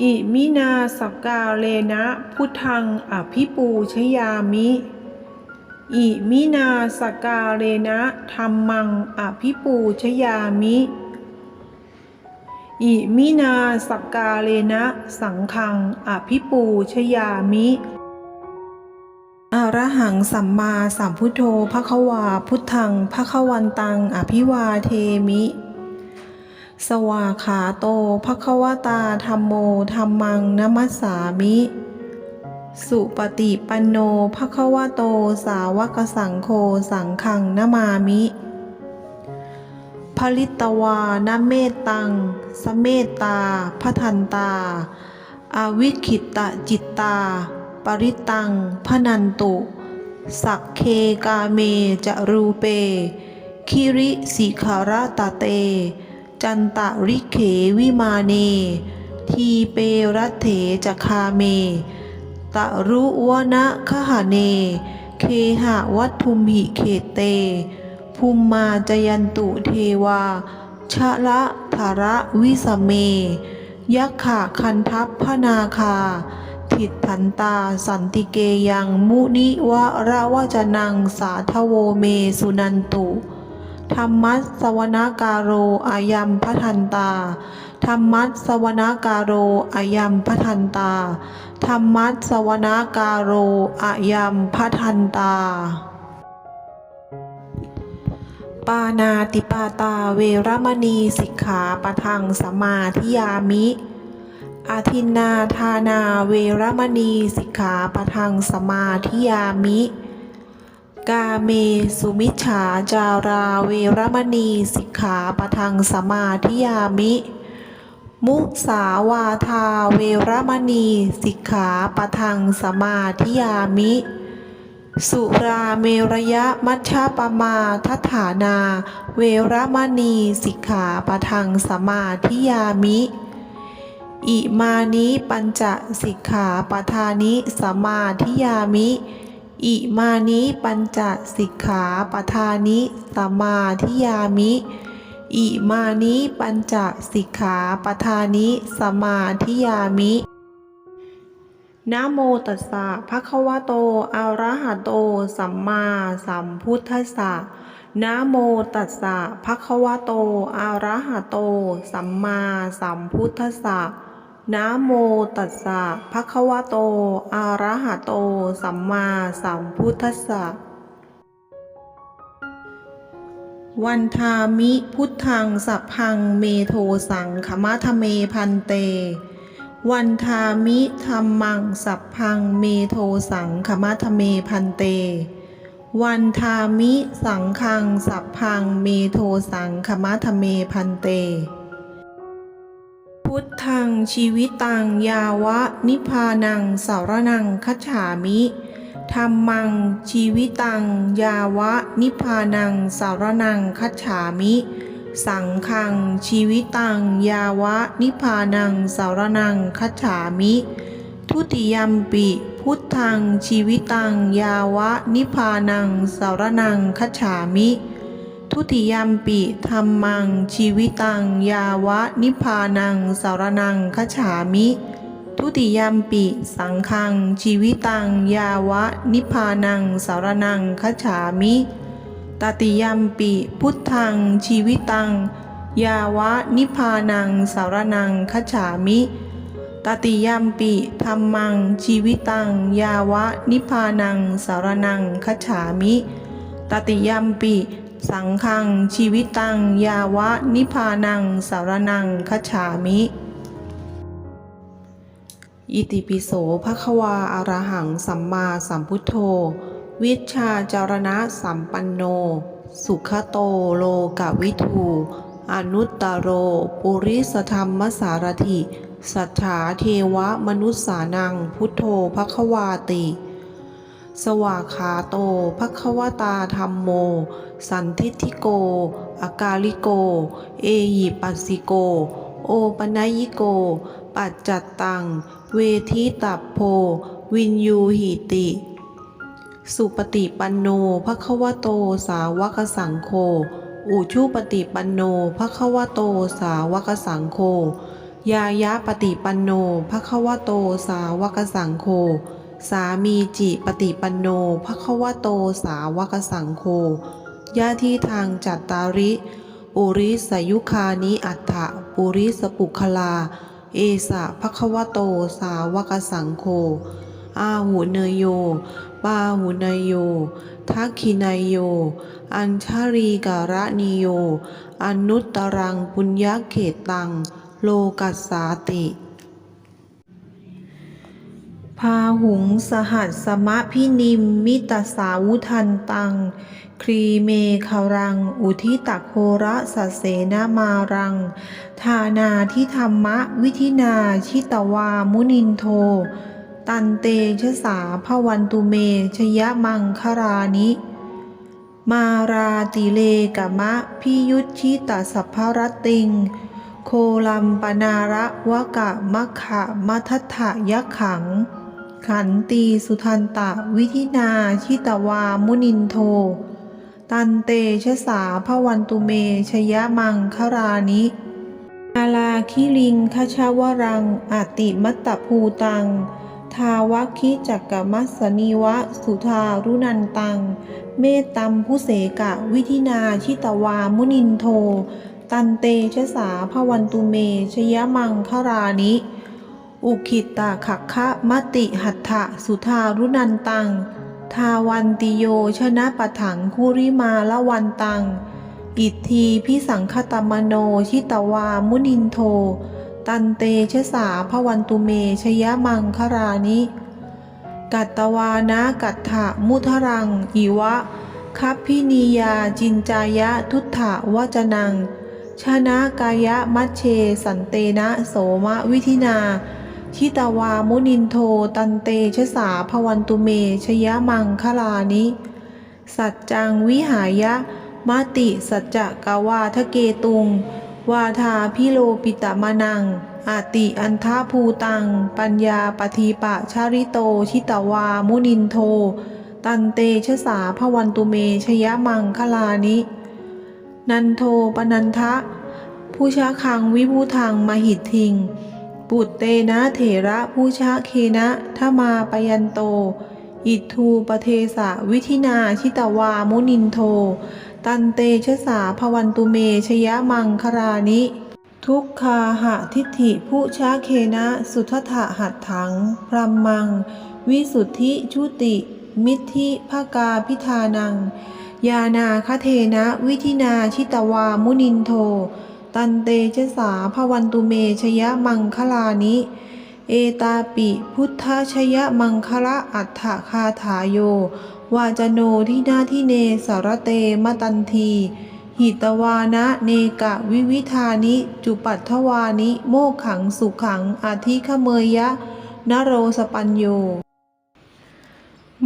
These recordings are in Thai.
อิมินาสกาเลนะพุทธังอภิปูชยามิ อิมินาสกาเลนะธรรมังอภิปูชยามิ อิมินาสกาเลนะสังฆังอภิปูชยามิอรหังสัมมาสัมพุทโธภควาพุทธังภควันตัง อภิวาเทมิ สวาขาโตภควตาธรรมโมธรรมังนัมสสามิ สุปฏิปันโนภควโตสาวกสังโฆสังฆังนามามิผลิตวานเมตตัง สเมตตาพทันตา อาวิคิตะจิตตา ปริตังพนันตุ สักเคกาเมจะรูเป คิริสิขารตะเต จันตะริเขวิมาเน ทีเปรัตเถจคาเม ตะรุวนะคหะเน เคหะวัตทุมหิเขเต ภูมมาจยันตุเทวา ชะละธาระวิสเม ยักขะคันทัพพนาคาทิฏฐันตาสันติเกยังมุนิวะระวจนังสาทโวเมสุนันตุ ธรรมัสสวนาการโรอายัมพทันตา ธรรมัสสวนาการโรอายัมพทันตา ธรรมัสสวนาการโรอายัมพทันตา ปานาติปาตาเวรมณีสิกขาปะทังสมาธิยามิอาทินนาทานาเวรมณีสิกขาปะทังสมาธิยามิ กาเมสุมิจฉาจาราเวรมณีสิกขาปะทังสมาธิยามิ มุสาวาทาเวรมณีสิกขาปะทังสมาธิยามิ สุราเมรยะมัชฌปมาทัฏฐานา เวรมณีสิกขาปะทังสมาธิยามิ อิมานิปัญจสิกขาปทานิสมาธิยามิ อิมานิปัญจสิกขาปทานิสมาธิยามิ อิมานิปัญจสิกขาปทานิสมาธิยามินะโมตัสสะภะคะวะโตอะระหะโต สัมมาสัมพุทธัสสะนะโมตัสสะภะคะวะโตอะระหะโต สัมมาสัมพุทธัสสะ นะโมตัสสะภะคะวะโต อะระหะโต สัมมาสัมพุทธัสสะ วันทามิพุทธังสัพพังเมโทสังขมะทะเมพันเต วันทามิธรรมังสัพพังเมโทสังขมะทะเมพันเต วันทามิสังฆังสัพพังเมโทสังขมะทะเมพันเต พุทธังชีวิตังยาวะ นิพพานังสารนังคัจฉามิธรรมัง ชีวิตัง ยาวะ นิพพานังสารนังคัจฉามิ สังฆัง ชีวิตัง ยาวะ นิพพานังสารนังคัจฉามิ ทุติยัมปิ พุทธัง ชีวิตัง ยาวะ นิพพานังสารนังคัจฉามิ ทุติยัมปิธรรมัง ชีวิตัง ยาวะ นิพพานัง สารนังคฉามิ ทุติยัมปิ สังฆัง ชีวิตัง ยาวะ นิพพานัง สารนังคฉามิตติยัมปิ พุทธัง ชีวิตัง ยาวะ นิพพานัง สารนังคฉามิตติยัมปิธรรมัง ชีวิตัง ยาวะ นิพพานัง สารนังคฉามิตติยัมปิ สังฆัง ชีวิตัง ยาวะ นิพพานัง สารนังคัจฉามิ อิติปิโสภะควาอะรหัง สัมมาสัมพุทโธ วิชาจารณะสัมปันโน สุขโตโลกวิทูอนุตตโร ปุริสธรรมสารถิ สัทธาเทวมนุสสานัง พุทโธภะควาติ สวากขาโตภะคะวตาธรรมโม สันทิฏฐิโก อากาลิโก เอหิปัสสิโก โอปนัยิโก ปัจจัตตัง เวทิตัพโพ วินยูหิติ สุปฏิปันโนภะคะวโตสาวกสังโฆ อุชุปฏิปันโนภะคะวโตสาวกสังโฆ ยายะปฏิปันโนภควโตสาวกสังโฆ สามีจิปฏิปันโนภควโตสาวกสังโฆญาที่ทางจัตตาริ ปุริสยุคานิอัฏฐะปุริสปุคลา เอสะภควโตสาวกสังโฆอาหูเนยโย ปาหูเนยโย ทักขินายโย อัญชารีการะนิโย อนุตตรังปุญญเขตตัง โลกัสสาติ พาหุงสหัสสมะพินิมมิตสาวุทันตัง ครีเมคารัง อุทิตโหระสเสนามารัง ทานาทิธรรมะวิธินาชิตวามุนินโท ตันเตชะสาพวันตุเมชยะมังคารานิ มาราติเลกะมะพิยุทธิตสัพพรตติง โคลัมปนาระวะกะมะขะมัทธะยะขัง ขันตีสุทันตะวิธินาชิตวามุนินโท ตันเตชะสาพวันตุเมชยมังคารานิอาลาคิลิงคชาวรังอติมัตตภูตัง ทาวคิจักกมัสนิวะสุธารุนันตัง เมตตัมพุเสกะวิธินาชิตวามุนินโท ตันเตชะสาพวันตุเมชยมังคารานิ อุคิตาขักคะมติหัตถะสุธารุนันตัง ทาวันติโยชนะปะถังคุริมาละวันตัง อิทธีพิสังคตมโนชิตวามุนินโท ตันเตชะสาพวันตุเมชยมังคารานิ กัตตวานะกัตถะมุทรังอิวะคัพพินียาจินจายะทุตถะวจนัง ชนะกายะมัชเชสันเตนะโสมะวิธินา ชิตาวามุนินโท ตันเตชะสาพวันตุเม ชยมังคลานิ สัจจังวิหายะมติสัจจะกาวาทะเกตุง วาทาพิโลปิตมนัง อาติอันทาภูตัง ปัญญาปทีปะชาริโต ชิตาวามุนินโท ตันเตชะสาพวันตุเม ชยมังคลานิ นันโทปนันทะผู้ชาคังวิภูทังมหิตทิง ปุตเตนะเถระผู้ชาเคนะทมาปยันโต อิทูปเทสะวิธินาชิตวามุนินโท ตันเตชะสาพวันตุเมชยะมังครานิ ทุกคาหะทิฏฐิผู้ชาเคนะสุทธะหัตถัง พรัมมัง วิสุทธิชุติ มิทธิภากาพิธานัง ยานาคเทนะวิธินาชิตวามุนินโท ตันเตชะสาพวันตุเมชยะมังคลานิ เอตาปิ พุทธชยะมังคละอัฏฐคาถาโย วาจโนที่หน้าที่เนสารเตมตันที หิตวานะเนกะวิวิธานิ จุปัทถวานิ โมขังสุขังอาทิขเมยยะนโรสปัญโย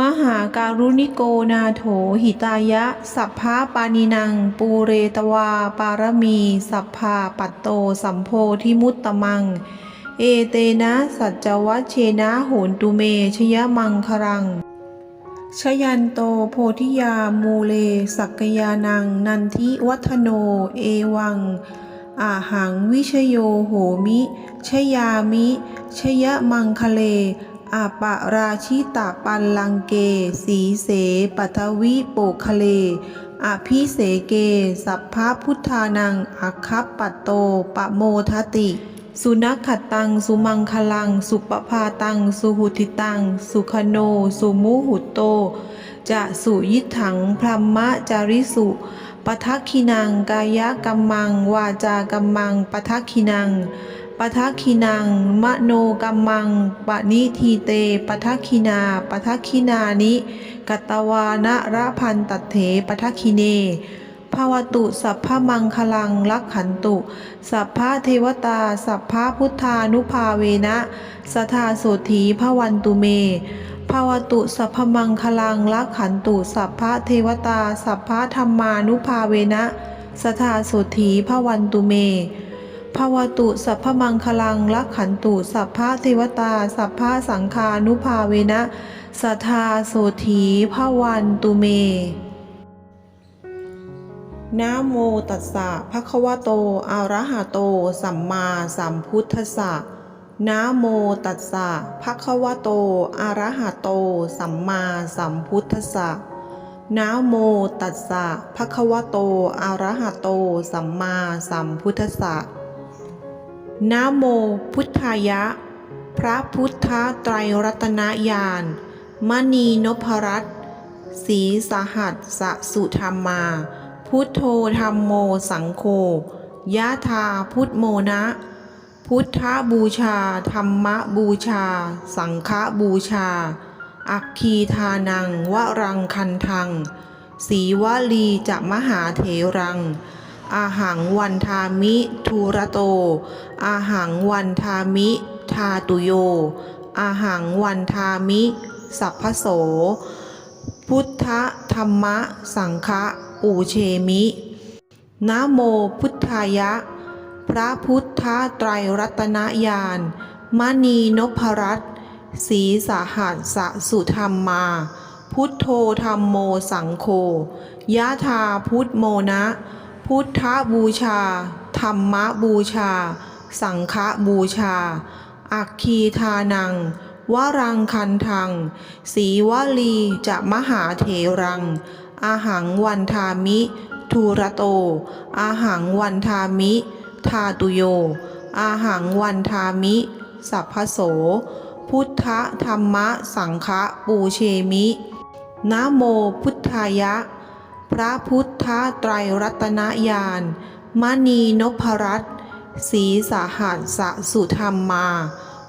มหาการุณิโกนาโถหิตายะ สัพพาปานินัง ปูเรตวา ปารมี สัพพาปัตโต สัมโพธิมุตตมัง เอเตนะ สัจจวัชเชนะโหนตุเมชยมังครัง ชยันโตโพธิยามูเล สักยานัง นันทิวัฒโน เอวัง อาหังวิชโยโหมิ ชยามิ ชยมังคะเล อาปะราชิตาปันลังเก สีเสปัทวิโปคะเลอภิเสเก สัพพะพุทธานังอัคคัปปัตโตปะโมทติ สุนัขขตัง สุมังคลัง สุปภาตัง สุหุติตัง สุขโน สุมุหุตโต จะสุยิถังพรหมจาริสุปทักขินังกายกัมมัง วาจากัมมังปทักขินัง ปทักขินัง มโนกัมมังปณิทีเตปทักขินาปทักขินานิ กัตตวานะระพันตัดเถปทักขิเนภาวตุสัพพมังคลังลักขันตุ สัพพะเทวตา สัพพะพุทธานุภาเวนะสทาโสถีพวันตุเมภาวตุสัพพมังคลังลักขันตุ สัพพะเทวตา สัพพะธรรมานุภาเวนะสทาโสถีพวันตุเม ภาวตุสัพพมังคลังลักขันตุสัพพะเทวตา สัพพะสังฆานุภาเวนะสัทาโสถีพวันตุเมนะโมตัสสะภะคะวะโตอะระหะโต สัมมาสัมพุทธัสสะนะโมตัสสะภะคะวะโตอะระหะโต สัมมาสัมพุทธัสสะนะโมตัสสะภะคะวะโตอะระหะโต สัมมาสัมพุทธัสสะ นะโมพุทธายะ พระพุทธไตรรัตนญาณมณีนพรัตน์สีสหัสสสุธรรมา พุทโธธรรมโมสังโฆยะธาพุทโมนะ พุทธบูชา ธรรมบูชา สังฆบูชา อัคคีทานังวรังคันทัง สีวลีจะมหาเถรัง อาหังวันทามิทูระโต อาหังวันทามิ ทาตุโย อาหังวันทามิ สัพพโส พุทธธรรมะ สังฆะปูเชมินะโมพุทธายะ พระพุทธไตรรัตนญาณมณีนพรัตน์สีสหัสสสุธรรมา พุทโธธรรมโมสังโฆยะธาพุทโมนะ พุทธบูชา ธรรมบูชา สังฆบูชา อัคคีทานัง วรังคันทัง สีวลีจะมหาเถรัง อาหังวันทามิ ทูระโต อาหังวันทามิ ทาตุโย อาหังวันทามิ สัพพโส พุทธธรรมสังฆปูเชมินะโมพุทธายะ พระพุทธไตรรัตนญาณมณีนพรัตน์ศรีสหัสสสุธรรมมา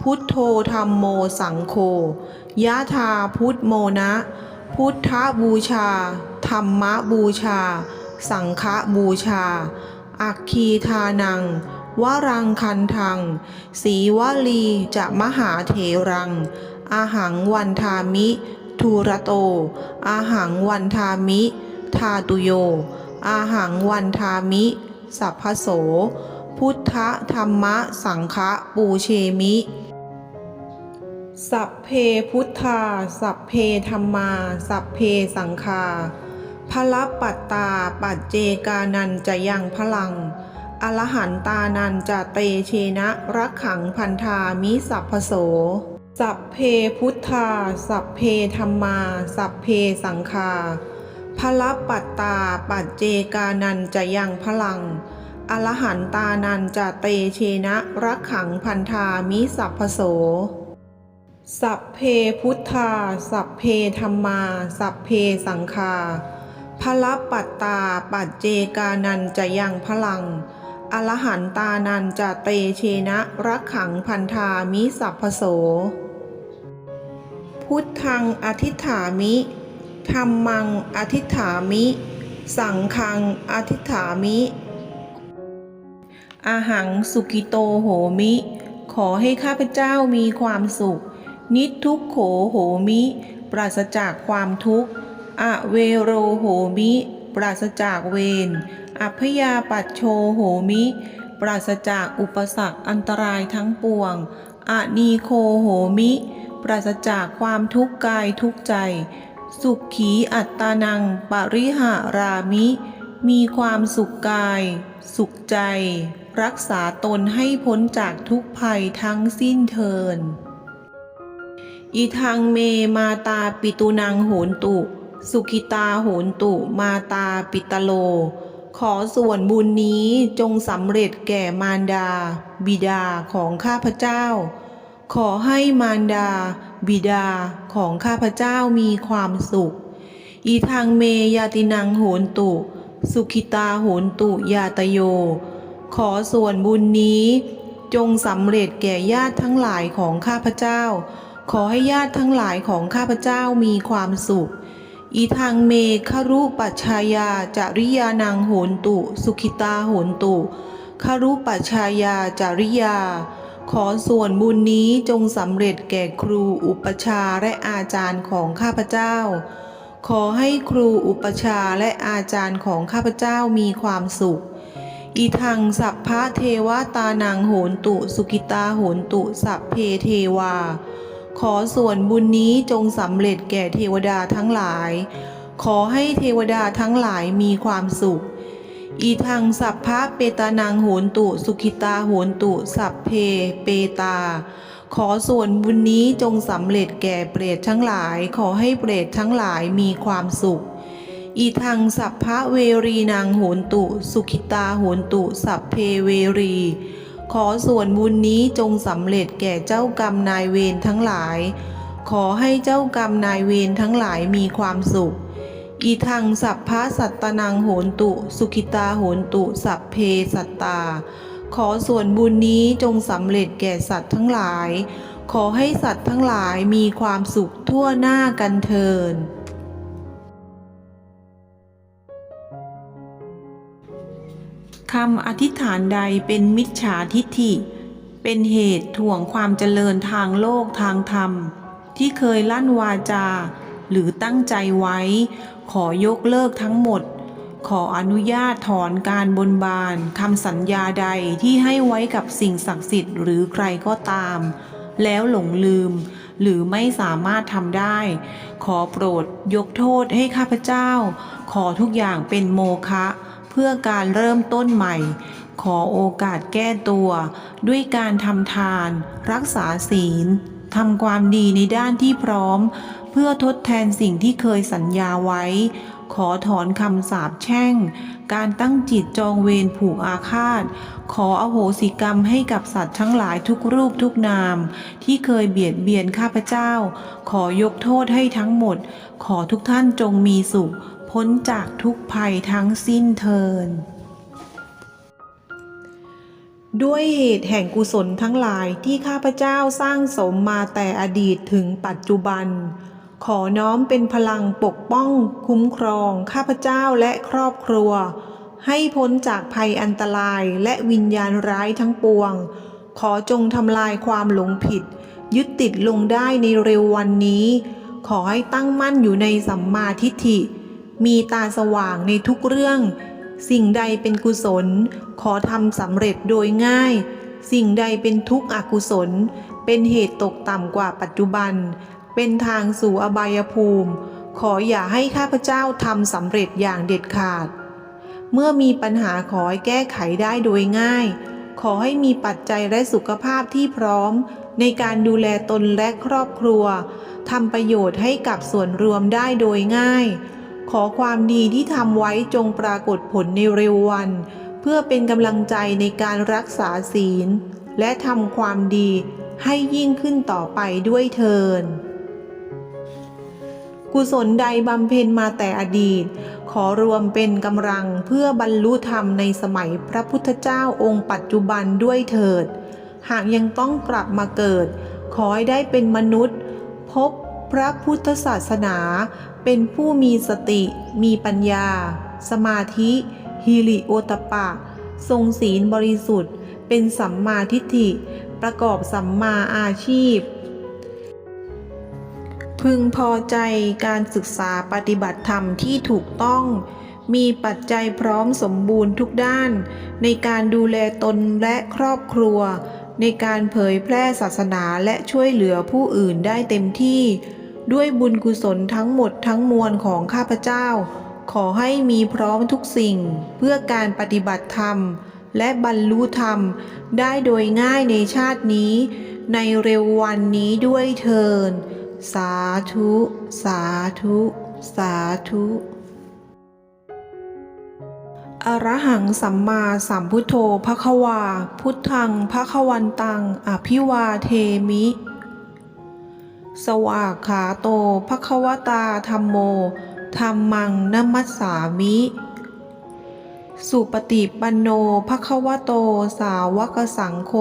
พุทโธธรรมโมสังโฆยะธาพุทโมนะ พุทธบูชา ธรรมบูชา สังฆบูชา อัคคีทานัง วรังคันทัง สีวลีจะมหาเถรัง อาหังวันทามิ ทูระโต อาหังวันทามิ ทาตุโย อาหังวันทามิ สัพพโส พุทธธรรมะสังฆปูเชมิ สัพเพพุทธา สัพเพธรรมา สัพเพสังฆาพละปัตตาปัจเจกานันจะยังพลัง อรหันตานันจะเตเชนะรักขังพันธามิสัพพโส สัพเพพุทธา สัพเพธรรมา สัพเพสังฆา พละปัตตาปัจเจกานันจะยังพลัง อรหันตานันจะเตเชนะรักขังพันธามิสัพพโส สัพเพพุทธา สัพเพธรรมา สัพเพสังฆาพละปัตตาปัจเจกานันจะยังพลัง อรหันตานันจะเตเชนะรักขังพันธามิสัพพโส พุทธังอธิฐามิ ธรรมังอธิษฐามิ สังฆังอธิษฐามิอาหังสุกิโตโหมิ ขอให้ข้าพเจ้ามีความสุข นิทุกโขโหมิ ปราศจากความทุกข์อเวโรโหมิ ปราศจากเวรอัพยาปัชโชโหมิ ปราศจากอุปสรรคอันตรายทั้งปวงอะนีโคโหมิ ปราศจากความทุกข์กายทุกใจ สุขขีอัตตานังปริหารามิ มีความสุขกาย สุขใจ รักษาตนให้พ้นจากทุกภัยทั้งสิ้นเทินอีทางเมมาตาปิตุนังโหนตุ สุขิตาโหนตุมาตาปิตโล ขอส่วนบุญนี้จงสำเร็จแก่มารดา บิดาของข้าพเจ้า ขอให้มารดา บิดาของข้าพเจ้ามีความสุข อีทางเมยาตินังโหนตุ สุขิตาโหนตุยาตโย ขอส่วนบุญนี้จงสำเร็จแก่ญาติทั้งหลายของข้าพเจ้า ขอให้ญาติทั้งหลายของข้าพเจ้ามีความสุข อีทางเมคารุปัชชายาจริยานังโหนตุ สุขิตาโหนตุคารุปัชชายาจริยา ขอส่วนบุญนี้จงสำเร็จแก่ครูอุปชาและอาจารย์ของข้าพเจ้า ขอให้ครูอุปชาและอาจารย์ของข้าพเจ้ามีความสุขอีทังสัพพะเทวตานังโหนตุสุกิตาโหนตุสัพเพเทวา ขอส่วนบุญนี้จงสำเร็จแก่เทวดาทั้งหลาย ขอให้เทวดาทั้งหลายมีความสุข อีทังสัพพะเปตานังโหนตุสุขิตาโหนตุ สัพเพเปตา ขอส่วนบุญนี้จงสำเร็จแก่เปรตทั้งหลาย ขอให้เปรตทั้งหลายมีความสุข อีทังสัพพะเวรีนางโหนตุ สุขิตาโหนตุ สัพเพเวรี ขอส่วนบุญนี้จงสำเร็จแก่เจ้ากรรมนายเวรทั้งหลาย ขอให้เจ้ากรรมนายเวรทั้งหลายมีความสุข อีทังสัพพะสัตตนังโหนตุ สุขิตาโหนตุ สัพเพสัตตา ขอส่วนบุญนี้จงสำเร็จแก่สัตว์ทั้งหลาย ขอให้สัตว์ทั้งหลายมีความสุขทั่วหน้ากันเทินคำอธิษฐานใดเป็นมิจฉาทิฏฐิ เป็นเหตุถ่วงความเจริญทางโลกทางธรรม ที่เคยลั่นวาจา หรือตั้งใจไว้ ขอยกเลิกทั้งหมด ขออนุญาตถอนการบนบานคำสัญญาใดที่ให้ไว้กับสิ่งศักดิ์สิทธิ์หรือใครก็ตาม แล้วหลงลืม หรือไม่สามารถทำได้ ขอโปรดยกโทษให้ข้าพเจ้า ขอทุกอย่างเป็นโมฆะเพื่อการเริ่มต้นใหม่ ขอโอกาสแก้ตัว ด้วยการทำทาน รักษาศีลทำความดีในด้านที่พร้อม เพื่อทดแทนสิ่งที่เคยสัญญาไว้ ขอถอนคำสาปแช่ง การตั้งจิตจองเวรผูกอาฆาต ขออโหสิกรรมให้กับสัตว์ทั้งหลายทุกรูปทุกนาม ที่เคยเบียดเบียนข้าพเจ้า ขอยกโทษให้ทั้งหมด ขอทุกท่านจงมีสุข พ้นจากทุกภัยทั้งสิ้นเทินด้วยเหตุแห่งกุศลทั้งหลายที่ข้าพเจ้าสร้างสมมาแต่อดีตถึงปัจจุบัน ขอน้อมเป็นพลังปกป้อง คุ้มครอง ข้าพเจ้าและครอบครัว ให้พ้นจากภัยอันตรายและวิญญาณร้ายทั้งปวง ขอจงทำลายความหลงผิด ยึดติดลงได้ในเร็ววันนี้ ขอให้ตั้งมั่นอยู่ในสัมมาทิฏฐิ มีตาสว่างในทุกเรื่อง สิ่งใดเป็นกุศล ขอทำสำเร็จโดยง่าย สิ่งใดเป็นทุกข์อกุศล เป็นเหตุตกต่ำกว่าปัจจุบัน เป็นทางสู่อบายภูมิ ขออย่าให้ข้าพเจ้าทำสำเร็จอย่างเด็ดขาด เมื่อมีปัญหาขอให้แก้ไขได้โดยง่าย ขอให้มีปัจจัยและสุขภาพที่พร้อม ในการดูแลตนและครอบครัวทำประโยชน์ให้กับส่วนรวมได้โดยง่าย ขอความดีที่ทำไว้จงปรากฏผลในเร็ววัน เพื่อเป็นกำลังใจในการรักษาศีล และทำความดีให้ยิ่งขึ้นต่อไปด้วยเทิน กุศลใดบำเพ็ญมาแต่อดีต ขอรวมเป็นกำลังเพื่อบรรลุธรรมในสมัยพระพุทธเจ้าองค์ปัจจุบันด้วยเถิด หากยังต้องกลับมาเกิด ขอให้ได้เป็นมนุษย์ พบพระพุทธศาสนา เป็นผู้มีสติ มีปัญญา สมาธิฮิริโอตปะ ทรงศีลบริสุทธิ์ เป็นสัมมาทิฏฐิ ประกอบสัมมาอาชีพ พึงพอใจการศึกษาปฏิบัติธรรมที่ถูกต้อง มีปัจจัยพร้อมสมบูรณ์ทุกด้าน ในการดูแลตนและครอบครัว ในการเผยแพร่ศาสนาและช่วยเหลือผู้อื่นได้เต็มที่ ด้วยบุญกุศลทั้งหมดทั้งมวลของข้าพเจ้า ขอให้มีพร้อมทุกสิ่ง เพื่อการปฏิบัติธรรม และบรรลุธรรม ได้โดยง่ายในชาตินี้ ในเร็ววันนี้ด้วยเทิน สาธุ สาธุ สาธุอรหังสัมมาสัมพุทโธภควา พุทธังภควันตัง อภิวาเทมิ สวากขาโตภควตาธรรมโมธรรมังนมัสสามิ สุปฏิปันโนภควโตสาวกสังโฆ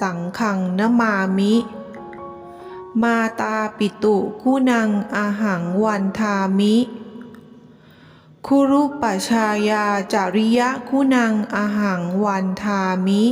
สังขังนมามิ มาตาปิตุคู่นังอาหังวันทามิ คุรุปชายาจาริยะคู่นังอาหังวันทามิ